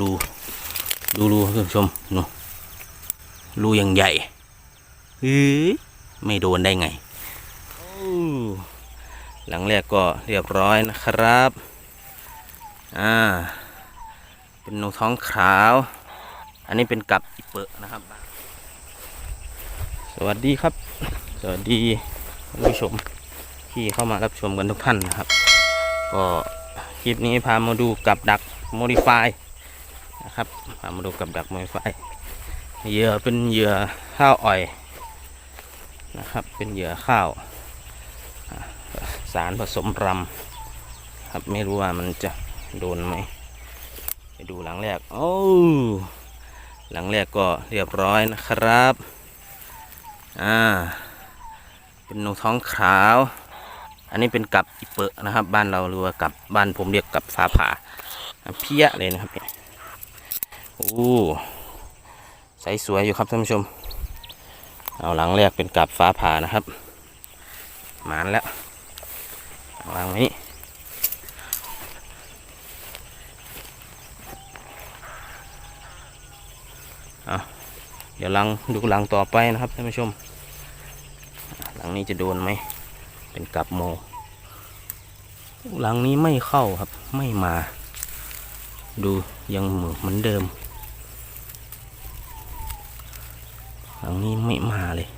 รูดูรูท่านผู้ชมนูรูยังใหญ่เฮ้ยไม่โดนได้ไง หลังแรกก็เรียบร้อยนะครับ อ่า เป็นนกท้องขาว อันนี้เป็นกับอีเปอะนะครับ สวัสดีครับ สวัสดีท่านผู้ชมที่เข้ามารับชมกันทุกท่านนะครับ ก็คลิปนี้พามาดูกับดักโมดิฟาย นะครับมาดูกับดักโมดิฟเหยื่อเป็นเหยื่อข้าวอ่อยนะครับเป็นเหยื่อข้าวสารผสมรำครับไม่รู้ว่ามันจะโดนไหมไปดูหลังแรกโอ้หลังแรกก็เรียบร้อยนะครับอ่าเป็นนกท้องขาว อันนี้เป็นกับอีเปอะนะครับ บ้านเราหรือว่ากับบ้านผมเรียกกับฟ้าผ่าเพี้ยเลยนะครับเนี่ย โอ้ใสสวยอยู่ครับท่านผู้ชม เอาหลังแรกเป็นกับฟ้าผ่านะครับหมานแล้ววางไว้นี่เดี๋ยวหลังดูหลังต่อไปนะครับท่านผู้ชม หลังนี้จะโดนไหม เป็นกับโมหลังนี้ไม่เข้าครับไม่มา ดูยังเหมือเหมือนเดิม หลังนี้ไม่มาเลย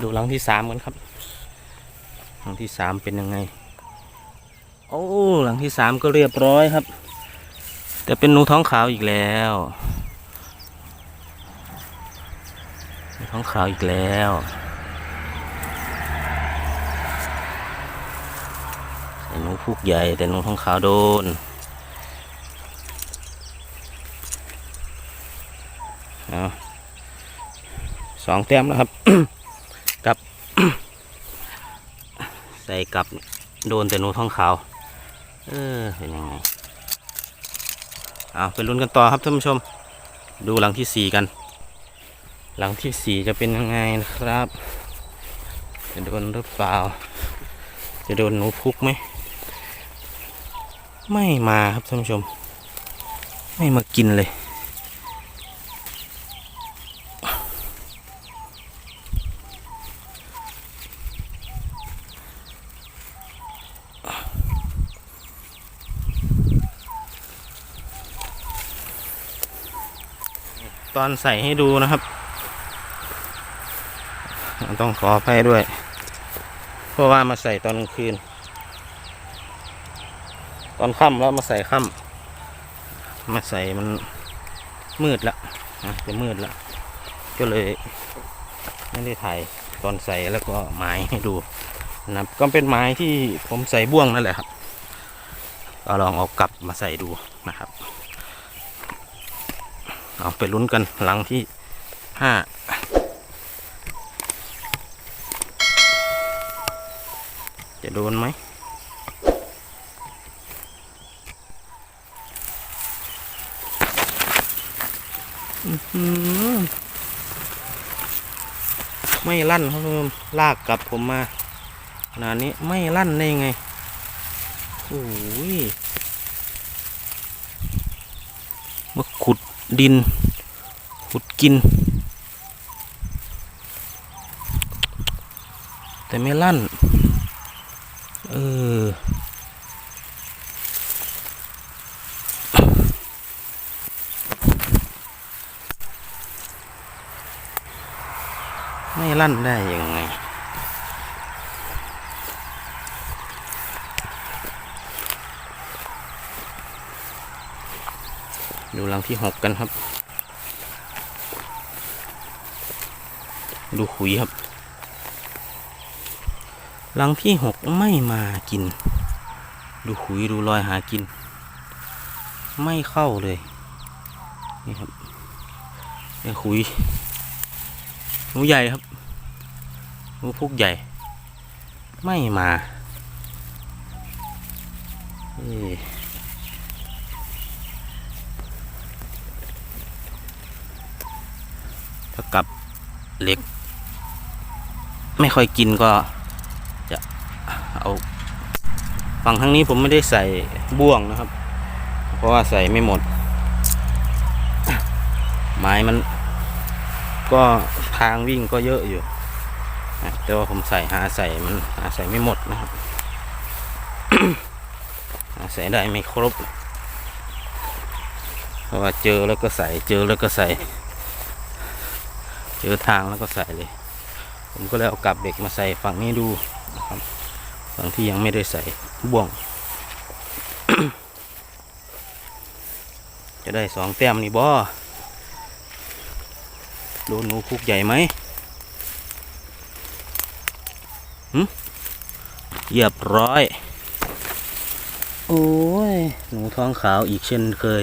ดูหลังที่สามกันครับ หลังที่สามเป็นยังไง โอ้หลังที่สามก็เรียบร้อยครับ แต่เป็นหนูท้องขาวอีกแล้วท้องขาวอีกแล้ว ใส่หนูกใหญ่แต่หนูท้องขาวโดน เอาสองแต้มแล้วครับกับ ใส่กับโดนแต่หนูท้องขาว เออเป็นยังไงเอาไปลุ้นกันต่อครับท่านผู้ชม ดูหลังที่สี่กัน หลังที่สี่จะเป็นยังไงนะครับ จะโดนหรือเปล่า จะโดนหนูพุกไหม ไม่มาครับท่านผู้ชม ไม่มากินเลย ตอนใส่ให้ดูนะครับ ต้องขออภัยด้วย เพราะว่ามาใส่ตอนกลางคืน ตอนค่ำแล้วมาใส่ค่ำมาใส่มันมืดละนะจะมืดละก็เลยไม่ได้ถ่ายตอนใส่แล้วก็ไม้ให้ดูนะครับก็เป็นไม้ที่ผมใส่บ่วงนั่นแหละครับก็ลองเอากลับมาใส่ดูนะครับเอาไปลุ้นกันหลังที่ห้าจะโดนไหมอื้อหือ ไม่ลั่นครับทุกคนลากกลับผมมาขนาดนี้ไม่ลั่นได้ไงโอ้ยมาขุดดิน ขุดกิน แต่ไม่ลั่น เออ ลั่นได้ยังไง ดูหลังที่หกกันครับ ดูขุยครับหลังที่หกไม่มากิน ดูขุยดูรอยหากิน ไม่เข้าเลย นี่ครับไอ้ขุยหนูใหญ่ครับ หนูพุกใหญ่ ไม่มาเอ้ยถ้ากับเหล็ก ไม่ค่อยกินก็จะเอาฝั่งทางนี้ผมไม่ได้ใส่บ่วงนะครับ เพราะว่าใส่ไม่หมด ไม้มันก็ทางวิ่งก็เยอะอยู่ แต่ว่าผมใส่หาใส่มันหาใส่ไม่หมดนะครับหาใส่ได้ไม่ครบ เพราะว่าเจอแล้วก็ใส่เจอแล้วก็ใส่ เจอทางแล้วก็ใส่เลย ผมก็เลยเอากลับเด็กมาใส่ฝั่งนี้ดูนะครับฝั่งที่ยังไม่ได้ใส่บ่วง จะได้สองแต้มนี่บ่โดนหนูคุกใหญ่ไหมหึ เรียบร้อย โอ้ย หนูท้องขาวอีกเช่นเคย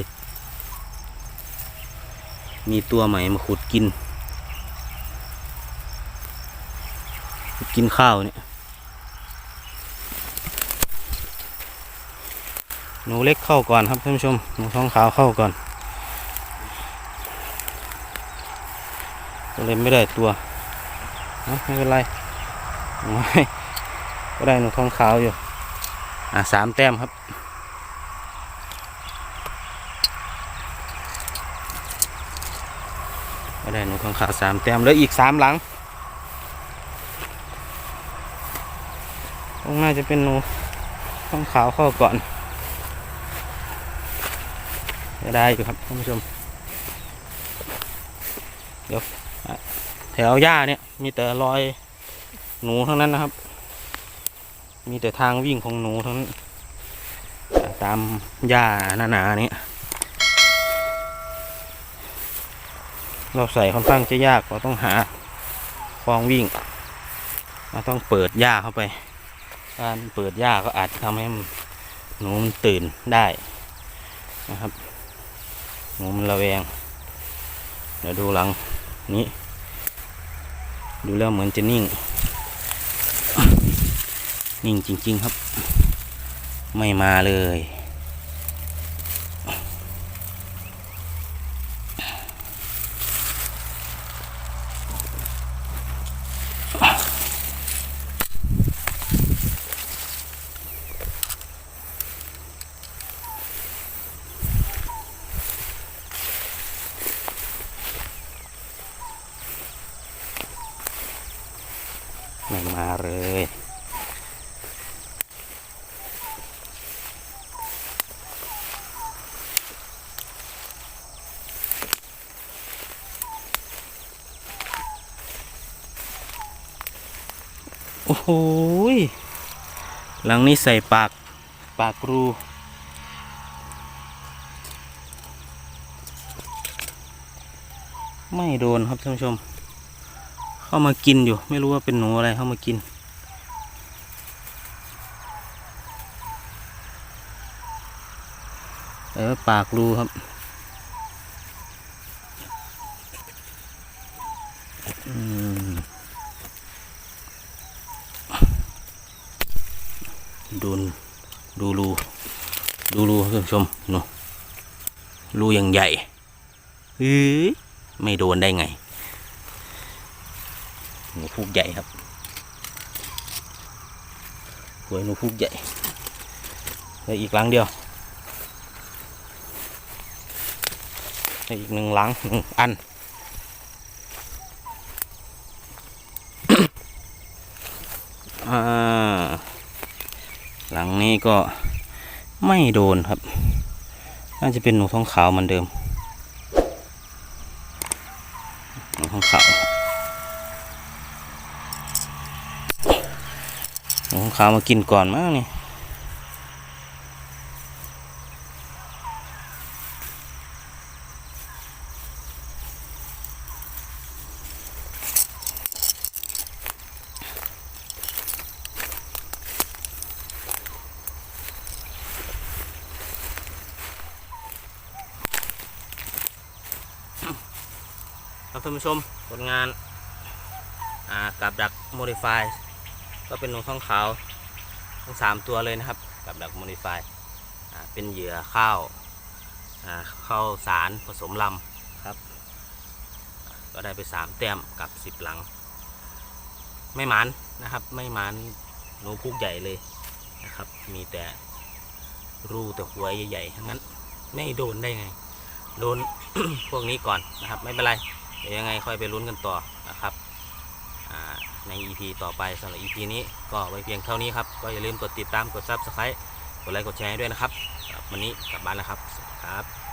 มีตัวใหม่มาขุดกิน กินข้าวเนี่ย หนูเล็กเข้าก่อนครับท่านผู้ชม หนูท้องขาวเข้าก่อน ก็เลยไม่ได้ตัว ไม่เป็นไร ก็ได้หนูทองขาวอยู่ อะสามแต้มครับ ก็ได้หนูทองขาวสามแต้มแล้วอีกสามหลังคงน่าจะเป็นหนูทองขาวเข้าก่อนได้อยู่ครับท่านผู้ชม เดี๋ยวแถวหญ้าเนี่ยมีแต่รอย หนูทั้งนั้นนะครับ มีแต่ทางวิ่งของหนูทั้งนั้นตามหญ้าหนาๆนี้เราใส่ค่อนข้างจะยากเราต้องหาคลองวิ่งเราต้องเปิดหญ้าเข้าไป การเปิดหญ้าก็อาจจะทำให้หนูมันตื่นได้นะครับ หนูมันระแวง เดี๋ยวดูหลังนี้ ดูแล้วเหมือนจะนิ่ง นิ่งจริง ๆ ครับ ไม่มาเลย ไม่มาเลย โอ้โหหลังนี้ใส่ปากปากรูไม่โดนครับท่านผู้ชม เข้ามากินอยู่ ไม่รู้ว่าเป็นหนูอะไรเข้ามากินแต่ว่าปากรูครับ ดูดูรูดูรูท่านผู้ชมนูรูอย่างใหญ่เฮ้ยไม่โดนได้ไงหนูพุกใหญ่ครับหวยหนูพุกใหญ่ได้อีกลังเดียวได้อีกหนึ่งลังหนึ่งอัน อ่าหลัง นี้ก็ไม่โดนครับ น่าจะเป็นหนูท้องขาวเหมือนเดิม หนูท้องขาว หนูทองขาวมากินก่อนมากนี่ ท่านผู้ชมผลงานกับดักโมดิฟายก็เป็นนกข้างขาวทั้งสามตัวเลยนะครับ กับดักโมดิฟายเป็นเหยื่อข้าวข้าวสารผสมลำครับ ก็ได้ไปสามแต้มกับสิบหลัง ไม่หมันนะครับ ไม่หมันหนูพุกใหญ่เลยนะครับ มีแต่รูแต่หัวใหญ่ๆทั้งนั้นไม่โดนได้ไง โดน พวกนี้ก่อนนะครับ ไม่เป็นไร ดี๋ยวยังไงค่อยไปลุ้นกันต่อนะครับใน EP ต่อไปสำหรับ EP นี้ก็ไว้เพียงเท่านี้ครับก็อย่าลืมกดติดตามกด Subscribe กดไลค์กดแชร์ให้ด้วยนะครับสำหรับวันนี้กลับบ้านแล้วครับสวัสดีครับ